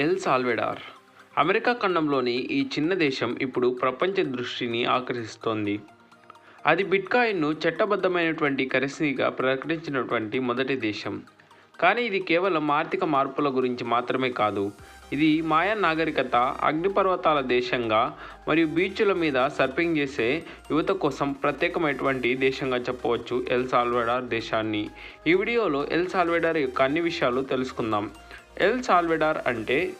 L Salvador. America ఖండంలోని ఈ చిన్న దేశం ఇప్పుడు ప్రపంచ దృష్టిని ఆకర్షిస్తోంది. అది బిట్కాయిన్ను చట్టబద్ధమైనటువంటి కరెన్సీగా ప్రకటించినటువంటి మొదటి దేశం. కానీ ఇది కేవలం ఆర్థిక మార్పుల గురించి మాత్రమే కాదు ఇది మాయా నాగరికత అగ్నిపర్వతాల దేశంగా మరియు బీచ్ల మీద సర్ఫింగ్ చేసే యువత కోసం ప్రత్యేకమైనటువంటి దేశంగా చెప్పవచ్చు ఎల్ సాల్వెడార్ దేశాన్ని. ఈ వీడియోలో ఎల్ సాల్వెడార్ యొక్క అన్ని విషయాలు తెలుసుకుందాం. ఎల్ సాల్వెడార్ అంటే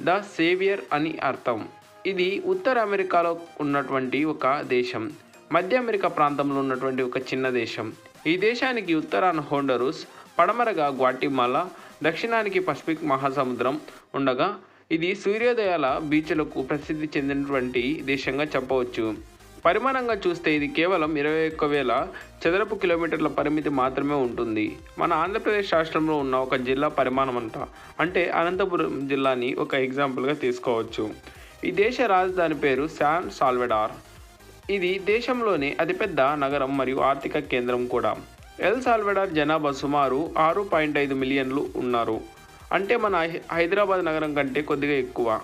ద సేవియర్ అని అర్థం. ఇది ఉత్తర అమెరికాలో ఉన్నటువంటి ఒక దేశం. మధ్య అమెరికా ప్రాంతంలో ఉన్నటువంటి ఒక చిన్న దేశం. ఈ దేశానికి ఉత్తరాన హోండరూస్ పడమరగా గ్వాటిమాలా దక్షిణానికి పసిఫిక్ మహాసముద్రం ఉండగా ఇది సూర్యోదయాల బీచ్లకు ప్రసిద్ధి చెందినటువంటి దేశంగా చెప్పవచ్చు. పరిమాణంగా చూస్తే ఇది కేవలం ఇరవై ఒక్క వేల చదరపు కిలోమీటర్ల పరిమితి మాత్రమే ఉంటుంది. మన ఆంధ్రప్రదేశ్ రాష్ట్రంలో ఉన్న ఒక జిల్లా పరిమాణం అంట అంటే అనంతపురం జిల్లాని ఒక ఎగ్జాంపుల్గా తీసుకోవచ్చు. ఈ దేశ రాజధాని పేరు శాన్ సాల్వెడార్. ఇది దేశంలోని అతిపెద్ద నగరం మరియు ఆర్థిక కేంద్రం కూడా. ఎల్ సాల్వెడార్ జనాభా సుమారు ఆరు పాయింట్ ఐదు మిలియన్లు ఉన్నారు. అంటే మన హై- హైదరాబాద్ నగరం కంటే కొద్దిగా ఎక్కువ.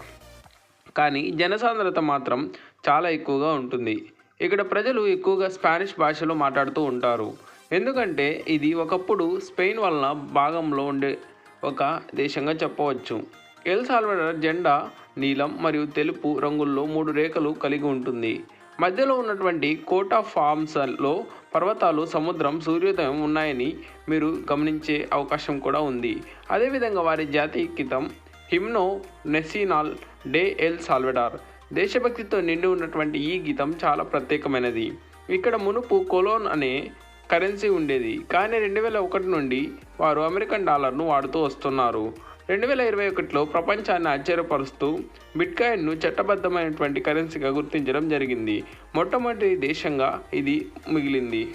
కానీ జనసాంద్రత మాత్రం చాలా ఎక్కువగా ఉంటుంది. ఇక్కడ ప్రజలు ఎక్కువగా స్పానిష్ భాషలో మాట్లాడుతూ ఉంటారు. ఎందుకంటే ఇది ఒకప్పుడు స్పెయిన్ వలన భాగంలో ఉండే ఒక దేశంగా చెప్పవచ్చు. ఎల్ సాల్వడర్ జెండా నీలం మరియు తెలుపు రంగుల్లో మూడు రేఖలు కలిగి ఉంటుంది. మధ్యలో ఉన్నటువంటి కోట్ ఆఫ్ ఫార్మ్స్లో పర్వతాలు సముద్రం సూర్యోదయం ఉన్నాయని మీరు గమనించే అవకాశం కూడా ఉంది. అదేవిధంగా వారి జాతీయ గీతం Himno Nacional de El Salvador. దేశభక్తితో నిండి ఉన్నటువంటి ఈ గీతం చాలా ప్రత్యేకమైనది. ఇక్కడ మునుపు కొలోన్ అనే కరెన్సీ ఉండేది. కానీ రెండు వేల ఒకటి నుండి వారు అమెరికన్ డాలర్ను వాడుతూ వస్తున్నారు. రెండు వేల ఇరవై ఒకటిలో ప్రపంచాన్ని ఆశ్చర్యపరుస్తూ బిట్కాయిన్ను చట్టబద్ధమైనటువంటి కరెన్సీగా గుర్తించడం జరిగింది. మొట్టమొదటి దేశంగా ఇది మిగిలింది.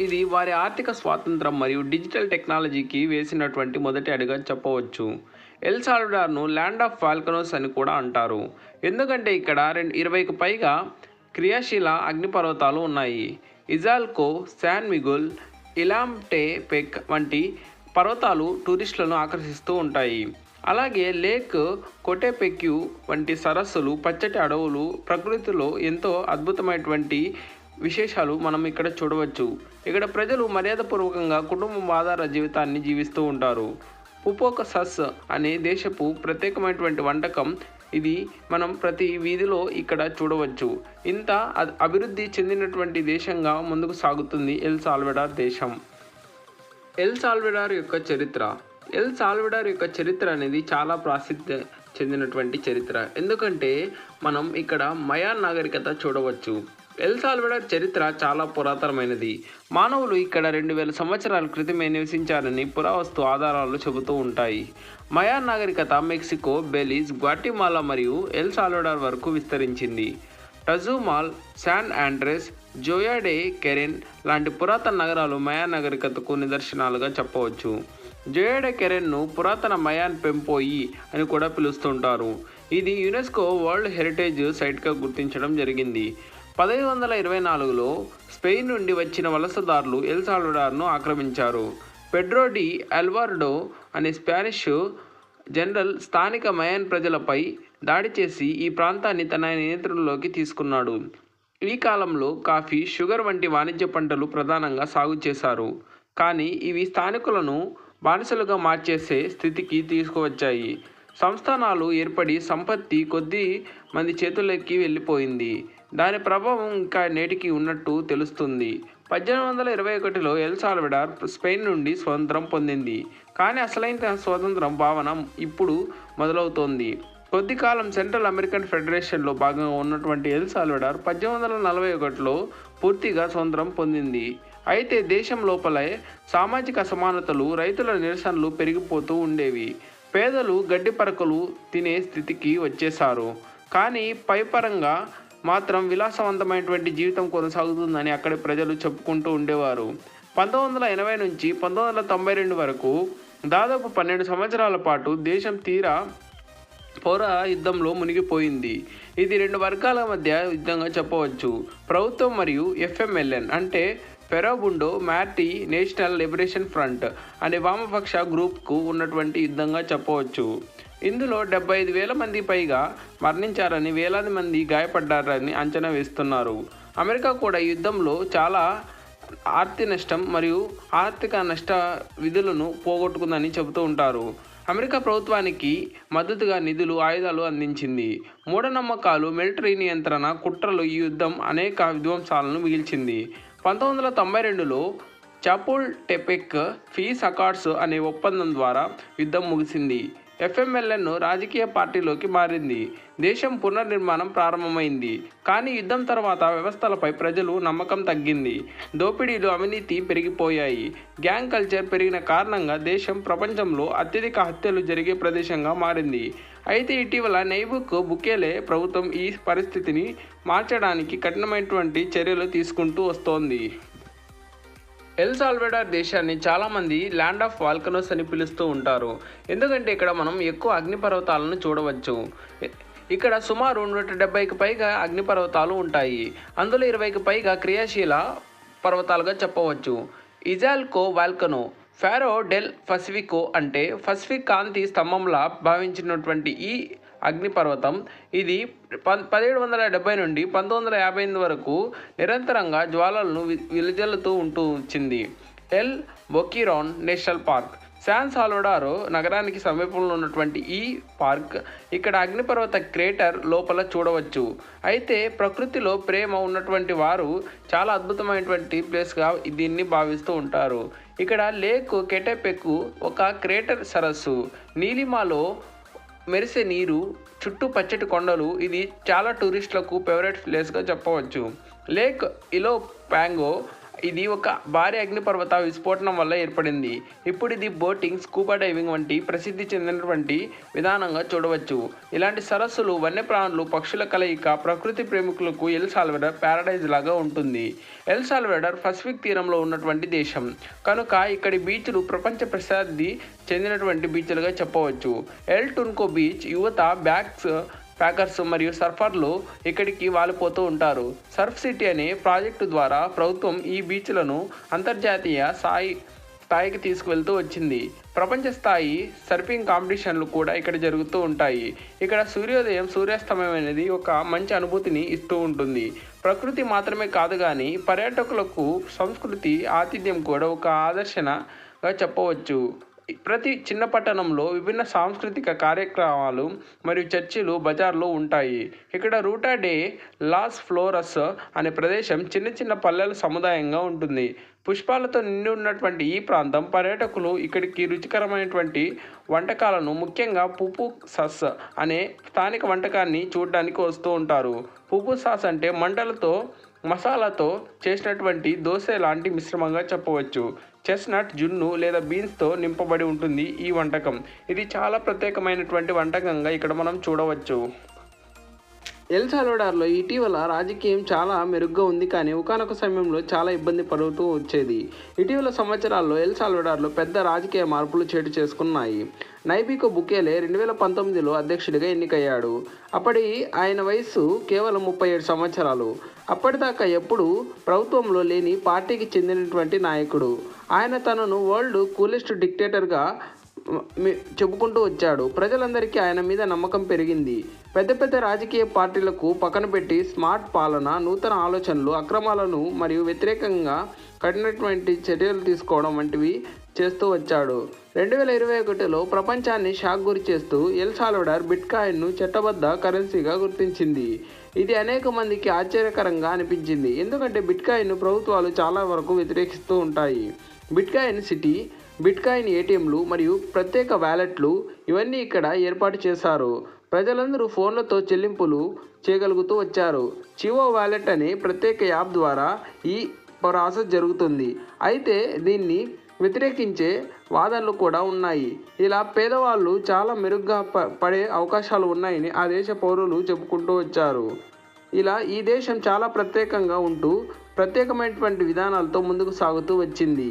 ఇది వారి ఆర్థిక స్వాతంత్రం మరియు డిజిటల్ టెక్నాలజీకి వేసినటువంటి మొదటి అడుగా చెప్పవచ్చు. ఎల్ సాల్వడార్ను ల్యాండ్ ఆఫ్ ఫాల్కనోస్ అని కూడా అంటారు. ఎందుకంటే ఇక్కడ రెండు ఇరవైకి పైగా క్రియాశీల అగ్నిపర్వతాలు ఉన్నాయి. ఇజాల్కో శాన్ మిగుల్ ఇలాంటే పెక్ వంటి పర్వతాలు టూరిస్టులను ఆకర్షిస్తూ ఉంటాయి. అలాగే లేక్ కొటెపెక్యూ వంటి సరస్సులు పచ్చటి అడవులు ప్రకృతిలో ఎంతో అద్భుతమైనటువంటి విశేషాలు మనం ఇక్కడ చూడవచ్చు. ఇక్కడ ప్రజలు మర్యాదపూర్వకంగా కుటుంబం ఆధార జీవితాన్ని జీవిస్తూ ఉంటారు. పుపోక సస్ అనే దేశపు ప్రత్యేకమైనటువంటి వంటకం ఇది మనం ప్రతి వీధిలో ఇక్కడ చూడవచ్చు. ఇంత అభివృద్ధి చెందినటువంటి దేశంగా ముందుకు సాగుతుంది ఎల్ సాల్వెడార్ దేశం. ఎల్ సాల్వెడార్ యొక్క చరిత్ర. ఎల్ సాల్వెడార్ యొక్క చరిత్ర అనేది చాలా ప్రసిద్ధి చెందినటువంటి చరిత్ర. ఎందుకంటే మనం ఇక్కడ మయా నాగరికత చూడవచ్చు. ఎల్ సాల్వెడార్ చరిత్ర చాలా పురాతనమైనది. మానవులు ఇక్కడ రెండు వేల సంవత్సరాల క్రితమే నివసించారని పురావస్తు ఆధారాలు చెబుతూ ఉంటాయి. మయా నాగరికత మెక్సికో బెలిజ్ గ్వాటిమాలా మరియు ఎల్ సాల్వెడార్ వరకు విస్తరించింది. టజుమాల్ శాన్ ఆండ్రెస్ జోయాడే కెరెన్ లాంటి పురాతన నగరాలు మయాన్ నాగరికతకు నిదర్శనాలుగా చెప్పవచ్చు. జోయాడే కెరెన్ను పురాతన మయాన్ పెంపోయి అని కూడా పిలుస్తుంటారు. ఇది యునెస్కో వరల్డ్ హెరిటేజ్ సైట్గా గుర్తించడం జరిగింది. పదహైదు వందల ఇరవై నాలుగులో స్పెయిన్ నుండి వచ్చిన వలసదారులు ఎల్ సాల్వడార్ను ఆక్రమించారు. పెడ్రో డి అల్వార్డో అనే స్పానిష్ జనరల్ స్థానిక మయాన్ ప్రజలపై దాడి చేసి ఈ ప్రాంతాన్ని తన నియంత్రణలోకి తీసుకున్నాడు. ఈ కాలంలో కాఫీ షుగర్ వంటి వాణిజ్య పంటలు ప్రధానంగా సాగు చేశారు. కానీ ఇవి స్థానికులను బానిసలుగా మార్చేసే స్థితికి తీసుకువచ్చాయి. సంస్థానాలు ఏర్పడి సంపత్తి కొద్ది మంది చేతుల్లోకి వెళ్ళిపోయింది. దాని ప్రభావం ఇంకా నేటికి ఉన్నట్టు తెలుస్తుంది. పద్దెనిమిది వందల ఇరవై ఒకటిలో ఎల్ సాల్వెడార్ స్పెయిన్ నుండి స్వతంత్రం పొందింది. కానీ అసలైన స్వతంత్రం భావన ఇప్పుడు మొదలవుతోంది. కొద్ది కాలం సెంట్రల్ అమెరికన్ ఫెడరేషన్లో భాగంగా ఉన్నటువంటి ఎల్ సాల్వడార్ పద్దెనిమిది వందల నలభై ఒకటిలో పూర్తిగా స్వతంత్రం పొందింది. అయితే దేశం లోపలే సామాజిక అసమానతలు రైతుల నిరసనలు పెరిగిపోతూ ఉండేవి. పేదలు గడ్డి పరకలు తినే స్థితికి వచ్చేశారు. కానీ పైపరంగా మాత్రం విలాసవంతమైనటువంటి జీవితం కొనసాగుతుందని అక్కడి ప్రజలు చెప్పుకుంటూ ఉండేవారు. పంతొమ్మిది వందల ఎనభై నుంచి పంతొమ్మిది వందల తొంభై రెండు వరకు దాదాపు పన్నెండు సంవత్సరాల పాటు దేశం తీరా పౌర యుద్ధంలో మునిగిపోయింది. ఇది రెండు వర్గాల మధ్య యుద్ధంగా చెప్పవచ్చు. ప్రభుత్వం మరియు ఎఫ్ఎంఎల్ఎన్ అంటే Farabundo Marti National Liberation Front అనే వామపక్ష గ్రూప్కు ఉన్నటువంటి యుద్ధంగా చెప్పవచ్చు. ఇందులో డెబ్బై ఐదు వేల మంది పైగా మరణించారని వేలాది మంది గాయపడ్డారని అంచనా వేస్తున్నారు. అమెరికా కూడా యుద్ధంలో చాలా ఆర్థిక నష్టం మరియు ఆర్థిక నష్ట విధులను పోగొట్టుకుందని చెబుతూ ఉంటారు. అమెరికా ప్రభుత్వానికి మద్దతుగా నిధులు ఆయుధాలు అందించింది. మూఢనమ్మకాలు మిలిటరీ నియంత్రణ కుట్రలు ఈ యుద్ధం అనేక విధ్వంసాలను మిగిల్చింది. పంతొమ్మిది వందల తొంభై రెండులో చాపుల్ టెపెక్ ఫీస్ అకార్డ్స్ అనే ఒప్పందం ద్వారా యుద్ధం ముగిసింది. ఎఫ్ఎంఎల్ఎన్ రాజకీయ పార్టీలోకి మారింది. దేశం పునర్నిర్మాణం ప్రారంభమైంది. కానీ యుద్ధం తర్వాత వ్యవస్థలపై ప్రజలు నమ్మకం తగ్గింది. దోపిడీలు అవినీతి పెరిగిపోయాయి. గ్యాంగ్ కల్చర్ పెరిగిన కారణంగా దేశం ప్రపంచంలో అత్యధిక హత్యలు జరిగే ప్రదేశంగా మారింది. అయితే ఇటీవల నైబుక్ బుకేలే ప్రభుత్వం ఈ పరిస్థితిని మార్చడానికి కఠినమైనటువంటి చర్యలు తీసుకుంటూ వస్తోంది. ఎల్ సాల్వెడార్ దేశాన్ని చాలామంది ల్యాండ్ ఆఫ్ వాల్కనోస్ అని పిలుస్తూ ఉంటారు. ఎందుకంటే ఇక్కడ మనం ఎక్కువ అగ్నిపర్వతాలను చూడవచ్చు. ఇక్కడ సుమారు నూట డెబ్బైకి పైగా అగ్నిపర్వతాలు ఉంటాయి. అందులో ఇరవైకి పైగా క్రియాశీల పర్వతాలుగా చెప్పవచ్చు. Izalco volcano Faro del Pacifico అంటే పసిఫిక్ కాంతి స్తంభంలా భావించినటువంటి ఈ అగ్నిపర్వతం. ఇది పదిహేడు వందల డెబ్బై నుండి పంతొమ్మిది వందల యాభై ఎనిమిది వరకు నిరంతరంగా జ్వాలలను వి ఉంటూ వచ్చింది. El Boqueron National Park. San Salvador నగరానికి సమీపంలో ఉన్నటువంటి ఈ పార్క్ ఇక్కడ అగ్నిపర్వత క్రేటర్ లోపల చూడవచ్చు. అయితే ప్రకృతిలో ప్రేమ ఉన్నటువంటి వారు చాలా అద్భుతమైనటువంటి ప్లేస్గా దీన్ని భావిస్తూ ఉంటారు. ఇక్కడ లేక్ కెటెపెకు ఒక క్రేటర్ సరస్సు. నీలిమాలో మెరిసే నీరు చుట్టూ పచ్చటి కొండలు ఇది చాలా టూరిస్టులకు ఫేవరెట్ ప్లేస్గా చెప్పవచ్చు. లేక్ ఇలో ప్యాంగో ఇది ఒక భారీ అగ్నిపర్వత విస్ఫోటనం వల్ల ఏర్పడింది. ఇప్పుడు ఇది బోటింగ్ స్కూబా డైవింగ్ వంటి ప్రసిద్ధి చెందినటువంటి విధానంగా చూడవచ్చు. ఇలాంటి సరస్సులు వన్యప్రాణులు పక్షుల కలయిక ప్రకృతి ప్రేమికులకు ఎల్ సాల్వెడర్ ప్యారడైజ్ లాగా ఉంటుంది. ఎల్ సాల్వెడర్ పసిఫిక్ తీరంలో ఉన్నటువంటి దేశం. కనుక ఇక్కడి బీచ్లు ప్రపంచ ప్రసిద్ధి చెందినటువంటి బీచ్లుగా చెప్పవచ్చు. ఎల్ టున్కో బీచ్ యువత బ్యాగ్స్ ప్యాకర్స్ మరియు సర్ఫర్లు ఇక్కడికి వాలిపోతూ ఉంటారు. సర్ఫ్ సిటీ అనే ప్రాజెక్టు ద్వారా ప్రభుత్వం ఈ బీచ్లను అంతర్జాతీయ స్థాయి స్థాయికి తీసుకువెళ్తూ వచ్చింది. ప్రపంచ స్థాయి సర్ఫింగ్ కాంపిటీషన్లు కూడా ఇక్కడ జరుగుతూ ఉంటాయి. ఇక్కడ సూర్యోదయం సూర్యాస్తమయం అనేది ఒక మంచి అనుభూతిని ఇస్తూ ఉంటుంది. ప్రకృతి మాత్రమే కాదు కానీ పర్యాటకులకు సంస్కృతి ఆతిథ్యం కూడా ఒక ఆదర్శనగా చెప్పవచ్చు. ప్రతి చిన్న పట్టణంలో విభిన్న సాంస్కృతిక కార్యక్రమాలు మరియు చర్చిలు బజార్లు ఉంటాయి. ఇక్కడ రూటా డే లాస్ ఫ్లోరస్ అనే ప్రదేశం చిన్న చిన్న పల్లెల సముదాయంగా ఉంటుంది. పుష్పాలతో నిండి ఉన్నటువంటి ఈ ప్రాంతం పర్యాటకులు ఇక్కడికి రుచికరమైనటువంటి వంటకాలను ముఖ్యంగా పుపు సస్ అనే స్థానిక వంటకాన్ని చూడడానికి వస్తూ ఉంటారు. పుపు సాస్ అంటే మంటలతో మసాలాతో చేసినటువంటి దోశ లాంటి మిశ్రమంగా చెప్పవచ్చు. చెస్నట్ జున్ను లేదా బీన్స్తో నింపబడి ఉంటుంది ఈ వంటకం. ఇది చాలా ప్రత్యేకమైనటువంటి వంటకంగా ఇక్కడ మనం చూడవచ్చు. ఎల్ సాల్వడార్లో ఇటీవల రాజకీయం చాలా మెరుగ్గా ఉంది కానీ ఒకనొక సమయంలో చాలా ఇబ్బంది పడుతూ వచ్చేది. ఇటీవల సంవత్సరాల్లో ఎల్ సాల్వడార్లో పెద్ద రాజకీయ మార్పులు చేటు చేసుకున్నాయి. నైబికో బుకేలే రెండు వేల పంతొమ్మిదిలో అధ్యక్షుడిగా ఎన్నికయ్యాడు. అప్పటి ఆయన వయస్సు కేవలం ముప్పై ఏడు సంవత్సరాలు. అప్పటిదాకా ఎప్పుడు ప్రభుత్వంలో లేని పార్టీకి చెందినటువంటి నాయకుడు. ఆయన తనను వరల్డ్ కూలెస్ట్ డిక్టేటర్గా చెప్పుకుంటూ వచ్చాడు. ప్రజలందరికీ ఆయన మీద నమ్మకం పెరిగింది. పెద్ద పెద్ద రాజకీయ పార్టీలకు పక్కన పెట్టి స్మార్ట్ పాలన నూతన ఆలోచనలు అక్రమాలను మరియు వ్యతిరేకంగా కఠినటువంటి చర్యలు తీసుకోవడం వంటివి చేస్తూ వచ్చాడు. రెండు వేల ఇరవై ఒకటిలో ప్రపంచాన్ని షాక్ గురి చేస్తూ ఎల్ సాల్వడార్ బిట్కాయిన్ను చట్టబద్ధ కరెన్సీగా గుర్తించింది. ఇది అనేక మందికి ఆశ్చర్యకరంగా అనిపించింది. ఎందుకంటే బిట్కాయిన్ను ప్రభుత్వాలు చాలా వరకు వ్యతిరేకిస్తూ ఉంటాయి. బిట్కాయిన్ సిటీ బిట్కాయిన్ ఏటీఎంలు మరియు ప్రత్యేక వ్యాలెట్లు ఇవన్నీ ఇక్కడ ఏర్పాటు చేశారు. ప్రజలందరూ ఫోన్లతో చెల్లింపులు చేయగలుగుతూ వచ్చారు. చివో వ్యాలెట్ అనే ప్రత్యేక యాప్ ద్వారా ఈ ప్రాసెస్ జరుగుతుంది. అయితే దీన్ని వ్యతిరేకించే వాదనలు కూడా ఉన్నాయి. ఇలా పేదవాళ్ళు చాలా మెరుగ్గా ప పడే అవకాశాలు ఉన్నాయని ఆ దేశ పౌరులు చెప్పుకుంటూ వచ్చారు. ఇలా ఈ దేశం చాలా ప్రత్యేకంగా ఉంటూ ప్రత్యేకమైనటువంటి విధానాలతో ముందుకు సాగుతూ వచ్చింది.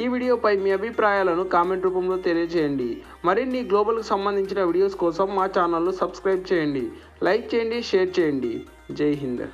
ఈ వీడియోపై మీ అభిప్రాయాలను కామెంట్ రూపంలో తెలియజేయండి మరిన్ని గ్లోబల్కి సంబంధించిన వీడియోస్ కోసం మా ఛానల్ను సబ్స్క్రైబ్ చేయండి. లైక్ చేయండి షేర్ చేయండి. జై హింద్.